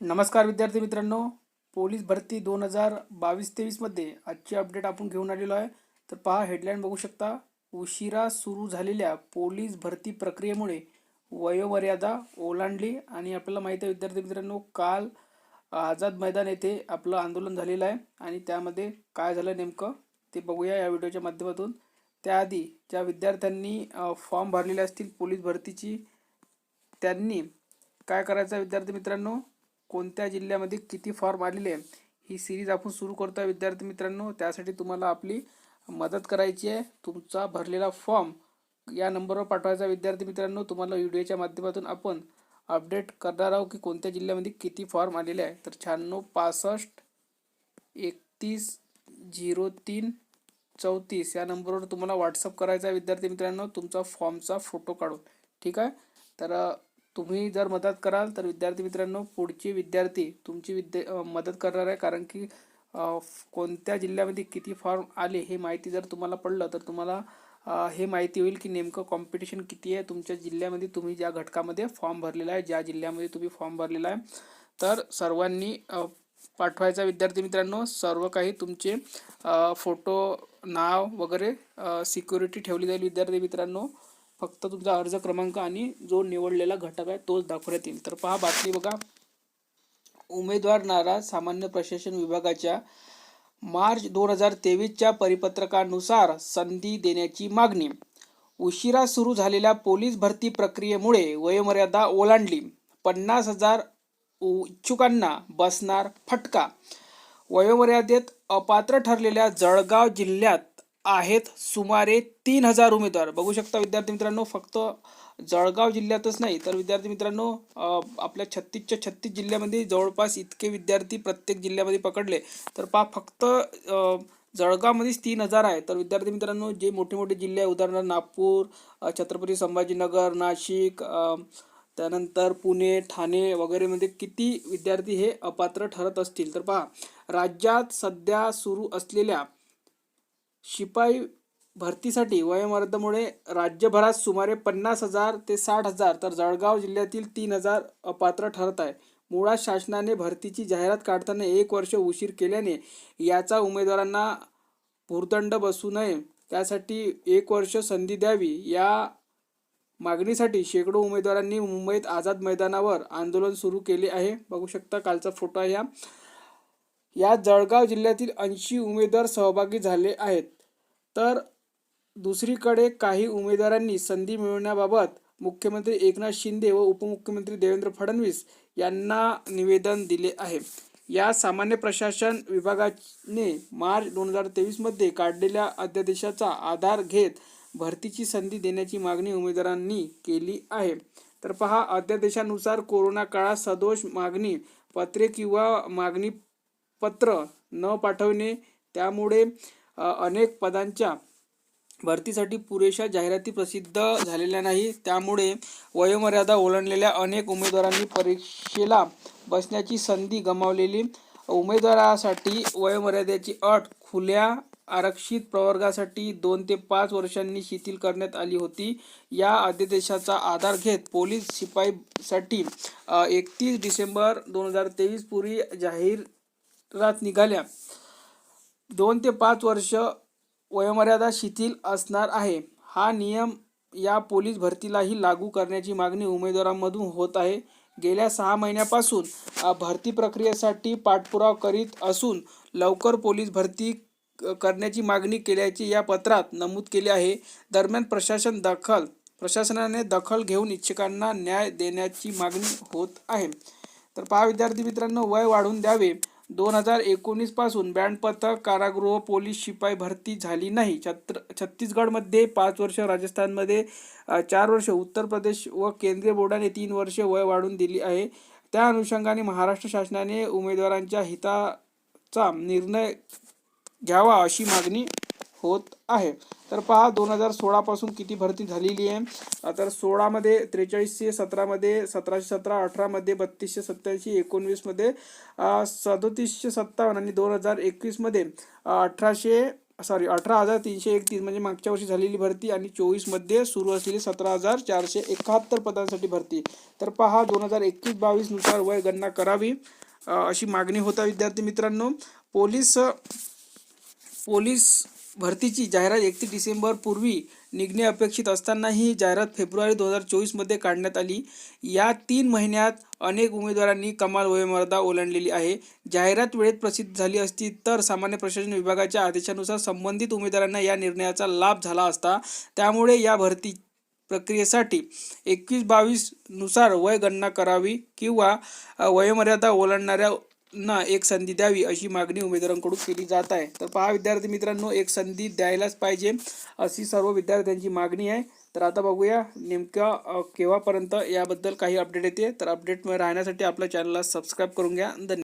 नमस्कार विद्यार्थी मित्रांनो. पोलीस भरती दोन हजार बावीस तेवीसमध्ये आजची अपडेट आपण घेऊन आलेलो आहे. तर पहा हेडलाईन बघू शकता. उशिरा सुरू झालेल्या पोलीस भरती प्रक्रियेमुळे वयोमर्यादा ओलांडली आणि आपल्याला माहिती आहे विद्यार्थी मित्रांनो काल आझाद मैदान येथे आपलं आंदोलन झालेलं आहे आणि त्यामध्ये काय झालं नेमकं ते बघूया या व्हिडिओच्या माध्यमातून. त्याआधी ज्या विद्यार्थ्यांनी फॉर्म भरलेले असतील पोलीस भरतीची त्यांनी काय करायचं आहे विद्यार्थी मित्रांनो? कोणत्या जिल्ह्यामध्ये किती फॉर्म आलेले आहे ही सिरीज आपण सुरू करतो आहे विद्यार्थी मित्रांनो. त्यासाठी तुम्हाला आपली मदत करायची आहे. तुमचा भरलेला फॉर्म या नंबरवर पाठवायचा विद्यार्थी मित्रांनो. तुम्हाला व्हिडिओच्या माध्यमातून आपण अपडेट करणार आहोत की कोणत्या जिल्ह्यामध्ये किती फॉर्म आलेले आहे. तर शहाण्णव पासष्ट एकतीस झिरो तीन चौतीस या नंबरवर तुम्हाला व्हॉट्सअप करायचा आहे विद्यार्थी मित्रांनो. तुमचा फॉर्मचा फोटो काढून. ठीक आहे? तर तुम्ही जर मदत कराल तर विद्यार्थी मित्रांनो पुढचे विद्यार्थी तुमची विद्या मदत करणार आहे. कारण की कोणत्या जिल्ह्यामध्ये किती फॉर्म आले हे माहिती जर तुम्हाला पडलं तर तुम्हाला हे माहिती होईल की नेमकं कॉम्पिटिशन किती आहे. तुमच्या जिल्ह्यामध्ये तुम्ही ज्या घटकामध्ये फॉर्म भरलेला आहे ज्या जिल्ह्यामध्ये तुम्ही फॉर्म भरलेला आहे. तर सर्वांनी पाठवायचा विद्यार्थी मित्रांनो. सर्व काही तुमचे फोटो नाव वगैरे सिक्युरिटी ठेवली जाईल विद्यार्थी मित्रांनो. फक्त तुमचा अर्ज क्रमांक आणि जो निवडलेला घटक आहे तोच दाखवण्यात येईल. तर पहा बातमी बघा. उमेदवार नाराज सामान्य प्रशासन विभागाच्या मार्च दोन हजार तेवीसच्या परिपत्रकानुसार संधी देण्याची मागणी. उशिरा सुरू झालेल्या पोलीस भरती प्रक्रियेमुळे वयोमर्यादा ओलांडली. पन्नास हजार इच्छुकांना बसणार फटका. वयोमर्यादेत अपात्र ठरलेल्या जळगाव जिल्ह्यात आहेत सुमारे तीन हजार उमेदवार. बघू शकता विद्यार्थी मित्रांनो फक्त जळगाव जिल्ह्यातच नाही तर विद्यार्थी मित्रांनो आपल्या छत्तीसच्या छत्तीस जिल्ह्यामध्ये जवळपास इतके विद्यार्थी प्रत्येक जिल्ह्यामध्ये पकडले. तर पहा फक्त जळगावमध्येच तीन हजार आहे. तर विद्यार्थी मित्रांनो जे मोठे मोठे जिल्हे आहे उदाहरणार्थ नागपूर छत्रपती संभाजीनगर नाशिक त्यानंतर पुणे ठाणे वगैरेमध्ये किती विद्यार्थी हे अपात्र ठरत असतील? तर पहा राज्यात सध्या सुरू असलेल्या शिपाई भरतीसाठी वयोमर्यादेमुळे राज्यभरात सुमारे पन्नास हजार ते साठ हजार तर जळगाव जिल्ह्यातील तीन हजार अपात्र ठरत आहे. मुळात शासनाने भरतीची जाहिरात काढताना एक वर्ष उशीर केल्याने याचा उमेदवारांना भूर्दंड बसू नये. त्यासाठी एक वर्ष संधी द्यावी. या मागणीसाठी शेकडो उमेदवारांनी मुंबईत आझाद मैदानावर आंदोलन सुरू केले आहे. बघू शकता कालचा फोटो आहे या यात जळगाव जिल्ह्यातील ऐंशी उमेदवार सहभागी झाले आहेत. तर दुसरीकडे काही उमेदवारांनी संधी मिळवण्याबाबत मुख्यमंत्री एकनाथ शिंदे व उपमुख्यमंत्री देवेंद्र फडणवीस यांना निवेदन दिले आहे. या सामान्य प्रशासन विभागाने मार्च दोन हजार तेवीसमध्ये काढलेल्या अध्यादेशाचा आधार घेत भरतीची संधी देण्याची मागणी उमेदवारांनी केली आहे. तर पहा अध्यादेशानुसार कोरोना काळात सदोष मागणी पत्रे किंवा मागणी पत्र न पाठवणे त्यामुळे अनेक पदांच्या भरतीसाठी पुरेशा जाहिराती प्रसिद्ध झालेल्या नाही. त्यामुळे वयोमर्यादा ओलांडलेल्या अनेक उमेदवारांनी परीक्षेला बसण्याची संधी गमावलेली. उमेदवारासाठी वयोमर्यादेची अट खुल्या आरक्षित प्रवर्गासाठी दोन ते पाच वर्षांनी शिथिल करण्यात आली होती. या अध्यादेशाचा आधार घेत पोलीस शिपाईसाठी एकतीस डिसेंबर दोन हजार तेवीस पूर्वी जाहिरात निघाल्या. दोन ते पाच वर्ष वयोमर्यादा शिथिल असणार आहे. हा नियम या पोलीस भरतीलाही लागू करण्याची मागणी उमेदवारांमधून होत आहे. गेल्या सहा महिन्यापासून भरती प्रक्रियेसाठी पाठपुरावा करीत असून लवकर पोलीस भरती क- करण्याची मागणी केल्याचे या पत्रात नमूद केले आहे. दरम्यान प्रशासन दखल प्रशासनाने दखल घेऊन इच्छुकांना न्याय देण्याची मागणी होत आहे. तर पहा विद्यार्थी मित्रांनो वय वाढवून द्यावे. दोन हजार एकोणीसपासून बँड पथक कारागृह पोलीस शिपाई भरती झाली नाही. छत्र छत्तीसगडमध्ये पाच वर्ष राजस्थानमध्ये चार वर्ष उत्तर प्रदेश व केंद्रीय बोर्डाने तीन वर्षे वय वाढून दिली आहे. त्या अनुषंगाने महाराष्ट्र शासनाने उमेदवारांच्या हिताचा निर्णय घ्यावा अशी मागणी होत आहे. तर पहा दोन हजार सोळापासून किती भरती झालेली आहे. तर सोळामध्ये त्रेचाळीसशे सतरामध्ये सतराशे सतरा अठरामध्ये बत्तीसशे सत्याऐंशी एकोणवीसमध्ये सदोतीसशे सत्तावन्न आणि दोन हजार एकवीसमध्ये अठराशे सॉरी अठरा हजार तीनशे एकतीस म्हणजे मागच्या वर्षी झालेली भरती आणि चोवीसमध्ये सुरू असलेली सतरा हजार चारशे एकाहत्तर पदांसाठी भरती. तर पहा दोन हजार एकवीस बावीसनुसार वय गणना करावी अशी मागणी होता विद्यार्थी मित्रांनो. पोलीस पोलीस भरतीची जाहिरात एकतीस डिसेंबर पूर्वी निघणे अपेक्षित असताना ही जाहिरात फेब्रुवारी दोन हजार चोवीसमध्ये काढण्यात आली. या तीन महिन्यात अनेक उमेदवारांनी कमाल वयोमर्यादा ओलांडलेली आहे. जाहिरात वेळेत प्रसिद्ध झाली असती तर सामान्य प्रशासन विभागाच्या आदेशानुसार संबंधित उमेदवारांना या निर्णयाचा लाभ झाला असता. त्यामुळे या भरती प्रक्रियेसाठी एकवीस बावीसनुसार करावी किंवा वयोमर्यादा ओलांडणाऱ्या ना एक संधी द्यावी अशी मागणी उमेदवारांकडून केली जात आहे. तर पहा विद्यार्थी मित्रांनो एक संधी द्यायलाच पाहिजे अशी सर्व विद्यार्थ्यांची मागणी आहे. तर आता बघूया नेमक्या केव्हापर्यंत याबद्दल काही अपडेट येते. तर अपडेट राहण्यासाठी आपल्या चॅनलला सबस्क्राईब करून घ्या. धन्यवाद.